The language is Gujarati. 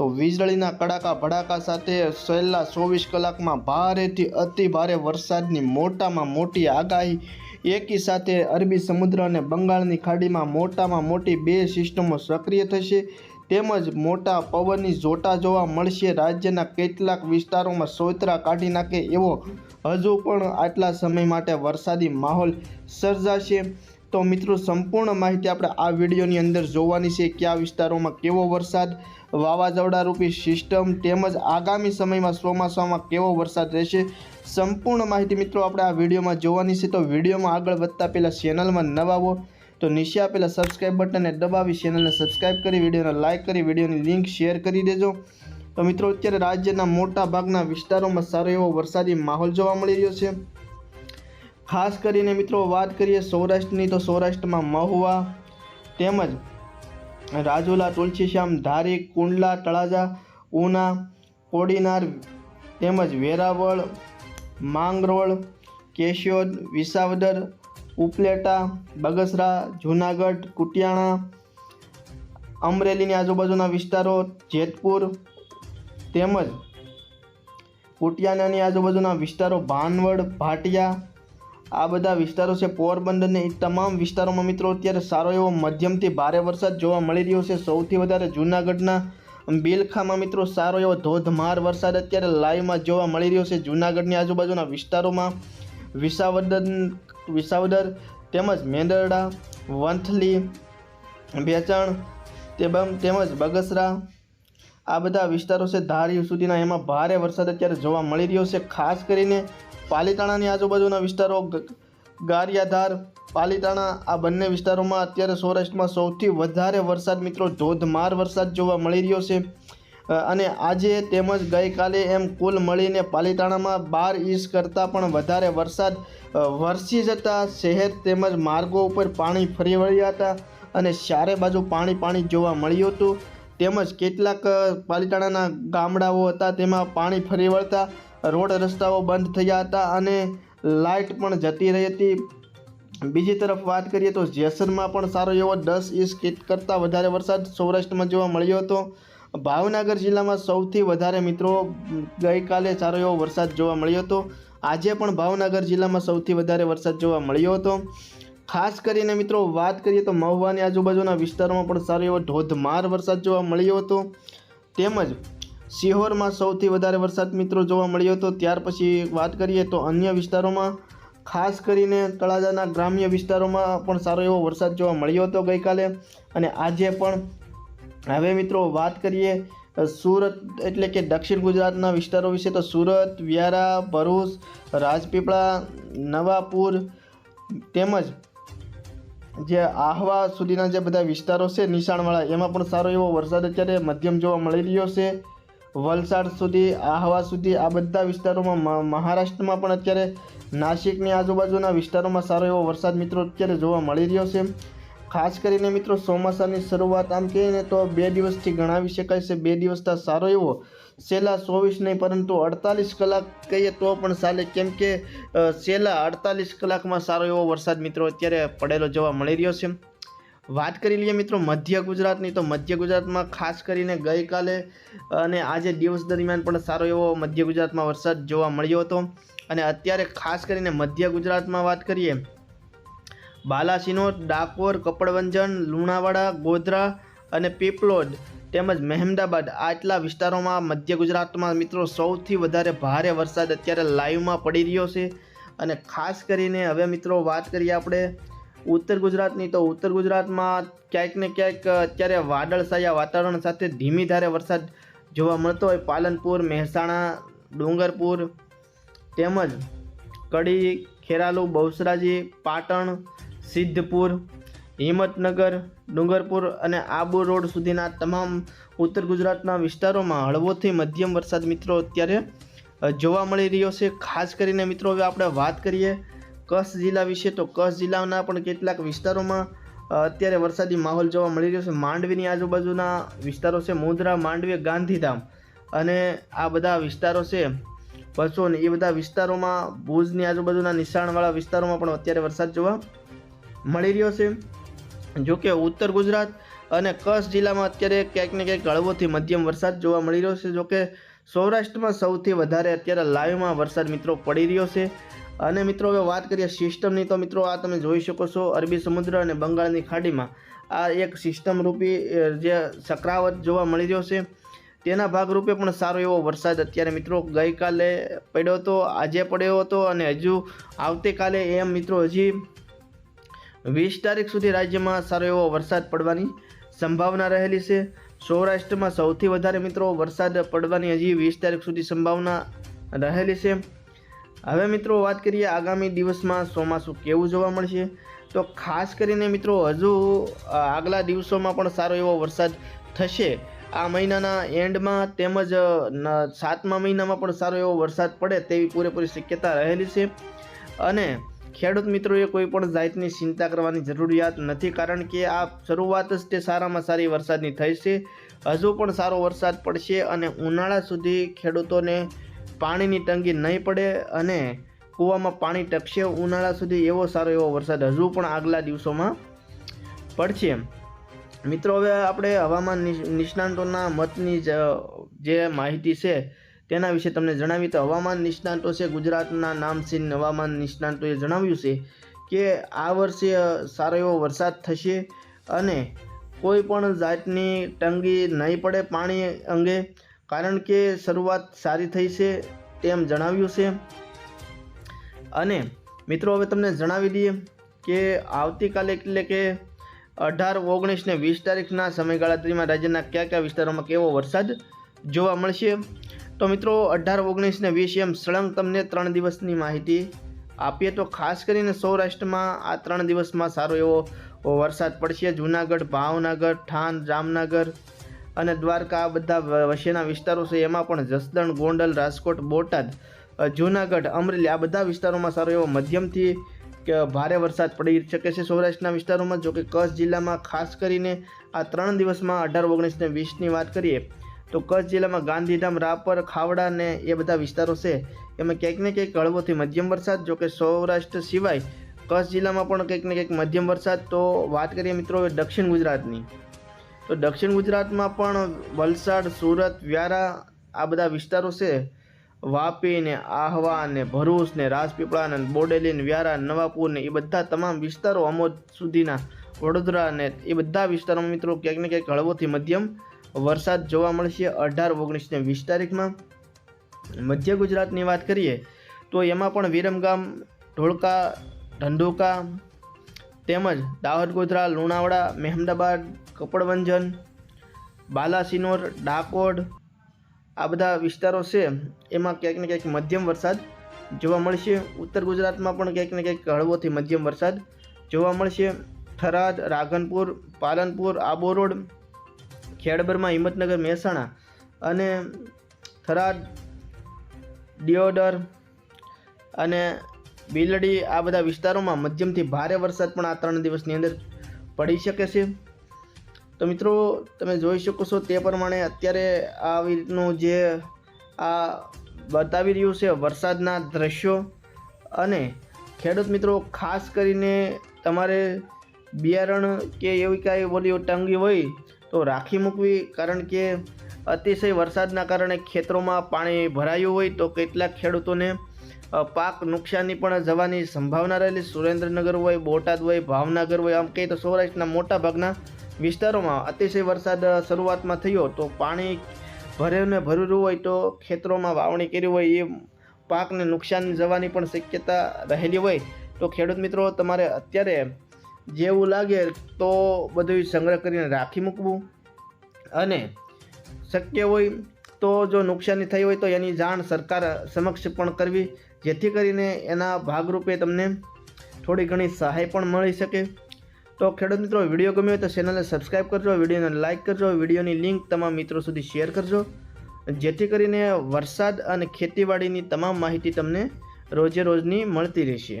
તો વીજળીના કડાકા ભડાકા સાથે છેલ્લા ચોવીસ કલાકમાં ભારેથી અતિ ભારે વરસાદની મોટામાં મોટી આગાહી. એકી સાથે અરબી સમુદ્ર અને બંગાળની ખાડીમાં મોટામાં મોટી બે સિસ્ટમો સક્રિય થશે. તેમજ મોટા પવનની જોટા જોવા મળશે. રાજ્યના કેટલાક વિસ્તારોમાં સોતરા કાઢી નાખે એવો હજુ પણ આટલા સમય માટે વરસાદી માહોલ સર્જાશે. તો મિત્રો, સંપૂર્ણ માહિતી આપણે આ વિડીયોની અંદર જોવાની છે. કયા વિસ્તારોમાં કેવો વરસાદ વાવાઝોડા રૂપી સિસ્ટમ તેમજ આગામી સમયમાં ચોમાસામાં કેવો વરસાદ રહેશે સંપૂર્ણ માહિતી મિત્રો આપણે આ વિડીયોમાં જોવાની છે. તો વિડીયોમાં આગળ વધતા પહેલાં ચેનલમાં નવા હો તો નીચે આપેલા સબસ્ક્રાઇબ બટનને દબાવી ચેનલને સબસ્ક્રાઇબ કરી, વિડીયોને લાઇક કરી, વિડીયોની લિંક શેર કરી દેજો. તો મિત્રો અત્યારે રાજ્યના મોટા ભાગના વિસ્તારોમાં સારો એવો વરસાદી માહોલ જોવા મળી રહ્યો છે. ખાસ કરીને મિત્રો વાત કરીએ સૌરાષ્ટ્રની તો સૌરાષ્ટ્રમાં મહુવા તેમજ રાજુલા, તુલસીશ્યામ, ધારી, કુંડલા, તળાજા, ઉના, કોડીનાર તેમજ વેરાવળ, માંગરોળ, કેશોદ, વિસાવદર, ઉપલેટા, બગસરા, જૂનાગઢ, કુટિયાણા, અમરેલીની આજુબાજુના વિસ્તારો, જેતપુર તેમજ કુટિયાણાની આજુબાજુના વિસ્તારો, ભાનવડ, ભાટિયા આ બધા વિસ્તારો છે પોરબંદરને તમામ વિસ્તારોમાં મિત્રો અત્યારે સારો એવો મધ્યમથી ભારે વરસાદ જોવા મળી રહ્યો છે. સૌથી વધારે જૂનાગઢના બેલખામાં મિત્રો સારો એવો ધોધમાર વરસાદ અત્યારે લાઈવમાં જોવા મળી રહ્યો છે. જૂનાગઢની આજુબાજુના વિસ્તારોમાં વિસાવદર વિસાવદર તેમજ મેંદરડા, વંથલી બેચાણ તેમ તેમજ બગસરા આ બધા વિસ્તારો છે ધારી સુધીના. એમાં ભારે વરસાદ અત્યારે જોવા મળી રહ્યો છે. ખાસ કરીને પાલીતાણાની આજુબાજુના વિસ્તારો ગારિયાધાર, પાલીતાણા, આ બંને વિસ્તારોમાં અત્યારે સૌરાષ્ટ્રમાં સૌથી વધારે વરસાદ મિત્રો, ધોધમાર વરસાદ જોવા મળી રહ્યો છે. અને આજે તેમજ ગઈકાલે એમ કુલ મળીને પાલીતાણામાં બાર ઇંચ કરતાં પણ વધારે વરસાદ વરસી જતા શહેર તેમજ માર્ગો ઉપર પાણી ફરી વળ્યા હતા અને ચારે બાજુ પાણી પાણી જોવા મળ્યું હતું. તેમજ કેટલાક પાલીતાણાના ગામડાઓ હતા, તેમાં પાણી ફરી વળતા રોડ રસ્તાઓ બંધ થયા હતા અને લાઇટ પણ જતી રહી હતી. બીજી તરફ વાત કરીએ તો જેસરમાં પણ સારો એવો દસ ઇંચ કરતાં વધારે વરસાદ સૌરાષ્ટ્રમાં જોવા મળ્યો હતો. ભાવનગર જિલ્લામાં સૌથી વધારે મિત્રો ગઈકાલે સારો એવો વરસાદ જોવા મળ્યો હતો. આજે પણ ભાવનગર જિલ્લામાં સૌથી વધારે વરસાદ જોવા મળ્યો હતો. ખાસ કરીને મિત્રો વાત કરીએ તો મહુવાની આજુબાજુના વિસ્તારોમાં પણ સારો એવો ધોધમાર વરસાદ જોવા મળ્યો હતો. તેમજ સિહોરમાં સૌથી વધારે વરસાદ મિત્રો જોવા મળ્યો હતો. ત્યાર પછી વાત કરીએ તો અન્ય વિસ્તારોમાં, ખાસ કરીને તળાજાના ગ્રામ્ય વિસ્તારોમાં પણ સારો એવો વરસાદ જોવા મળ્યો હતો ગઈકાલે. અને આજે પણ હવે મિત્રો વાત કરીએ સુરત એટલે કે દક્ષિણ ગુજરાતના વિસ્તારો વિશે તો સુરત, વ્યારા, ભરૂચ, રાજપીપળા, નવાપુર તેમજ જે આહવા સુધીના જે બધા વિસ્તારો છે નિશાણવાળા, એમાં પણ સારો એવો વરસાદ અત્યારે મધ્યમ જોવા મળી રહ્યો છે. વલસાડ સુધી, આહવા સુધી આ બધા વિસ્તારોમાં મહારાષ્ટ્રમાં પણ અત્યારે નાસિકની આજુબાજુના વિસ્તારોમાં સારો એવો વરસાદ મિત્રો અત્યારે જોવા મળી રહ્યો છે. ખાસ કરીને મિત્રો ચોમાસાની શરૂઆત આમ કહીએ ને તો બે દિવસથી ગણાવી શકાય છે. બે દિવસથી સારો એવો છેલ્લા ચોવીસ નહીં, પરંતુ અડતાલીસ કલાક કહીએ તો પણ ચાલે. કેમ કે છેલ્લા અડતાલીસ કલાકમાં સારો એવો વરસાદ મિત્રો અત્યારે પડેલો જોવા મળી રહ્યો છે. વાત કરી લઈએ મિત્રો મધ્ય ગુજરાતની, તો મધ્ય ગુજરાતમાં ખાસ કરીને ગઈકાલે અને આજે દિવસ દરમિયાન પણ સારો એવો મધ્ય ગુજરાતમાં વરસાદ જોવા મળ્યો હતો. અને અત્યારે ખાસ કરીને મધ્ય ગુજરાતમાં વાત કરીએ, બાલાસિનોર, ડાકોર, કપડવંજન, લુણાવાડા, ગોધરા અને પીપલોદ તેમજ મહેમદાબાદ, આટલા વિસ્તારોમાં મધ્ય ગુજરાતમાં મિત્રો સૌથી વધારે ભારે વરસાદ અત્યારે લાઈવમાં પડી રહ્યો છે. અને ખાસ કરીને હવે મિત્રો વાત કરીએ આપણે ઉત્તર ગુજરાતની, તો ઉત્તર ગુજરાતમાં ક્યાંક ને ક્યાંક અત્યારે વાદળછાયા વાતાવરણ સાથે ધીમી ધારે વરસાદ જોવા મળતો હોય. પાલનપુર, મહેસાણા, ડુંગરપુર તેમજ કડી, ખેરાલુ, બહુસરાજી, પાટણ, સિદ્ધપુર હિંમતનગર, ડુંગરપુર અને આબુ રોડ સુધીના તમામ ઉત્તર ગુજરાતના વિસ્તારોમાં હળવોથી મધ્યમ વરસાદ મિત્રો અત્યારે જોવા મળી રહ્યો છે. ખાસ કરીને મિત્રો હવે આપણે વાત કરીએ કચ્છ જિલ્લા વિશે. તો કચ્છ જિલ્લાના પણ કેટલાક વિસ્તારોમાં અત્યારે વરસાદી માહોલ જોવા મળી રહ્યો છે. માંડવીની આજુબાજુના વિસ્તારો છે મુંદ્રા, માંડવી, ગાંધીધામ અને આ બધા વિસ્તારો છે. બસો ને એ બધા વિસ્તારોમાં ભુજની આજુબાજુના નિશાણવાળા વિસ્તારોમાં પણ અત્યારે વરસાદ જોવા મળી રહ્યો છે. જો કે ઉત્તર ગુજરાત અને કચ્છ જિલ્લામાં અત્યારે ક્યાંક ને ક્યાંક હળવોથી મધ્યમ વરસાદ જોવા મળી રહ્યો છે. જોકે સૌરાષ્ટ્રમાં સૌથી વધારે અત્યારે લાઈવમાં વરસાદ મિત્રો પડી રહ્યો છે. અને મિત્રો હવે વાત કરીએ સિસ્ટમની, તો મિત્રો આ તમે જોઈ શકો છો. અરબી સમુદ્ર અને બંગાળની ખાડીમાં આ એક સિસ્ટમ રૂપી જે ચક્રાવત જોવા મળી રહ્યો છે. તેના ભાગરૂપે પણ સારો એવો વરસાદ અત્યારે મિત્રો ગઈકાલે પડ્યો હતો, આજે પડ્યો હતો અને હજુ આવતીકાલે એમ મિત્રો હજી વીસ તારીખ સુધી રાજ્યમાં સારો એવો વરસાદ પડવાની સંભાવના રહેલી છે. સૌરાષ્ટ્રમાં સૌથી વધારે મિત્રો વરસાદ પડવાની હજી વીસ તારીખ સુધી સંભાવના રહેલી છે. હવે મિત્રો વાત કરીએ આગામી દિવસમાં ચોમાસું કેવું જોવા મળશે? તો ખાસ કરીને મિત્રો હજુ આગલા દિવસોમાં પણ સારો એવો વરસાદ થશે. આ મહિનાના એન્ડમાં તેમજ સાતમા મહિનામાં પણ સારો એવો વરસાદ પડે તેવી પૂરેપૂરી શક્યતા રહેલી છે. અને ખેડૂત મિત્રોએ કોઈ પણ જાતની ચિંતા કરવાની જરૂરિયાત નથી, કારણ કે આ શરૂઆત જ તે સારામાં સારી વરસાદની થઈ છે. હજુ પણ સારો વરસાદ પડશે અને ઉનાળા સુધી ખેડૂતોને પાણીની તંગી નહીં પડે અને કૂવામાં પાણી ટકશે ઉનાળા સુધી એવો સારો એવો વરસાદ હજુ પણ આગલા દિવસોમાં પડશે. મિત્રો, હવે આપણે હવામાન નિષ્- નિષ્ણાંતોના મતની જે માહિતી છે તેના વિશે તમને જણાવી તો હવામાન નિષ્ણાંતો છે. ગુજરાતના નામસીન હવામાન નિષ્ણાંતોએ જણાવ્યું છે કે આ વર્ષે સારો એવો વરસાદ થશે અને કોઈ પણ જાતની તંગી નહીં પડે પાણી અંગે, કારણ કે શરૂઆત સારી થઈ છે તેમ જણાવ્યું છે. અને મિત્રો, હવે તમને જણાવી દઈએ કે આવતીકાલે એટલે કે અઢાર, ઓગણીસ ને વીસ તારીખના સમયગાળા દરમિયાન રાજ્યના કયા કયા વિસ્તારોમાં કેવો વરસાદ જોવા મળશે. તો મિત્રો, અઢાર, ઓગણીસ ને વીસ એમ સળંગ તમને ત્રણ દિવસની માહિતી આપીએ. તો ખાસ કરીને સૌરાષ્ટ્રમાં આ ત્રણ દિવસમાં સારો એવો વરસાદ પડશે. જૂનાગઢ, ભાવનગર ઠાન જામનગર અને દ્વારકા, આ બધા વસેના વિસ્તારો છે. એમાં પણ જસદણ, ગોંડલ, રાજકોટ, બોટાદ જૂનાગઢ, અમરેલી આ બધા વિસ્તારોમાં સારો એવો મધ્યમથી કે ભારે વરસાદ પડી શકે છે સૌરાષ્ટ્રના વિસ્તારોમાં. જો કે કચ્છ જિલ્લામાં ખાસ કરીને આ ત્રણ દિવસમાં અઢાર, ઓગણીસ ને વીસની વાત કરીએ તો કચ્છ જિલ્લામાં ગાંધીધામ, રાપર, ખાવડા ને એ બધા વિસ્તારો છે. એમાં ક્યાંક ને ક્યાંક હળવોથી મધ્યમ વરસાદ જોકે સૌરાષ્ટ્ર સિવાય કચ્છ જિલ્લામાં પણ કંઈક ને કંઈક મધ્યમ વરસાદ. તો વાત કરીએ મિત્રો દક્ષિણ ગુજરાતની. તો દક્ષિણ ગુજરાતમાં પણ વલસાડ, સુરત, વ્યારા આ બધા વિસ્તારો છે. વાપી ને આહવા ને ભરૂચ ને રાજપીપળા ને બોડેલી ને વ્યારા, નવાપુર ને એ બધા તમામ વિસ્તારો અમોદ સુધીના, વડોદરા ને એ બધા વિસ્તારોમાં મિત્રો ક્યાંક ને ક્યાંક હળવોથી મધ્યમ વરસાદ જોવા મળશે અઢાર, ઓગણીસ ને વીસ તારીખમાં. મધ્ય ગુજરાતની વાત કરીએ, તો એમાં પણ વિરમગામ, ઢોળકા ધંધોકા તેમજ દાહોદ ગોધરા, લુણાવાડા, મહેમદાબાદ, કપડવંજન, બાલાસિનોર ડાકોડ આ બધા વિસ્તારો છે. એમાં ક્યાંક ને ક્યાંક મધ્યમ વરસાદ જોવા મળશે. ઉત્તર ગુજરાતમાં પણ ક્યાંક ને ક્યાંક હળવોથી મધ્યમ વરસાદ જોવા મળશે. થરાદ, રાધનપુર, પાલનપુર આબો રોડ ખેડબરમાં હિંમતનગર મહેસાણા અને થરાદ, દિયોદર અને બિલડી આ બધા વિસ્તારોમાં મધ્યમથી ભારે વરસાદ પણ આ ત્રણ દિવસની અંદર પડી શકે છે. તો મિત્રો, તમે જોઈ શકો છો તે પ્રમાણે અત્યારે આવી રીતનું જે આ બતાવી રહ્યું છે વરસાદના દ્રશ્યો અને ખેડૂત મિત્રો, ખાસ કરીને તમારે બિયારણ કે એવી કાંઈ બોલી તંગી હોય તો રાખી મૂકવી, કારણ કે અતિશય વરસાદના કારણે ખેતરોમાં પાણી ભરાયું હોય તો કેટલાક ખેડૂતોને પાક નુકસાની પણ જવાની સંભાવના રહેલી. સુરેન્દ્રનગર હોય, બોટાદ હોય, ભાવનગર હોય, આમ કહીએ તો સૌરાષ્ટ્રના મોટા ભાગના વિસ્તારોમાં અતિશય વરસાદ શરૂઆતમાં થયો. તો પાણી ભરેને ભરેલું હોય તો ખેતરોમાં વાવણી કરી હોય એ પાકને નુકસાન જવાની પણ શક્યતા રહેલી હોય. તો ખેડૂત મિત્રો, તમારે અત્યારે જેવું લાગે તો બધું સંગ્રહ કરીને રાખી મૂકવું. અને શક્ય હોય તો જો નુકસાની થઈ હોય તો એની જાણ સરકાર સમક્ષ પણ કરવી, જેથી કરીને એના ભાગરૂપે તમને થોડી ઘણી સહાય પણ મળી શકે. તો ખેડૂત મિત્રો, વીડિયો ગમ્યો હોય તો ચેનલને સબસ્ક્રાઈબ કરજો, વિડીયોને લાઇક કરજો, વિડીયોની લિંક તમામ મિત્રો સુધી શેર કરજો. જેથી કરીને વરસાદ અને ખેતીવાડીની તમામ માહિતી તમને રોજે રોજની મળતી રહેશે.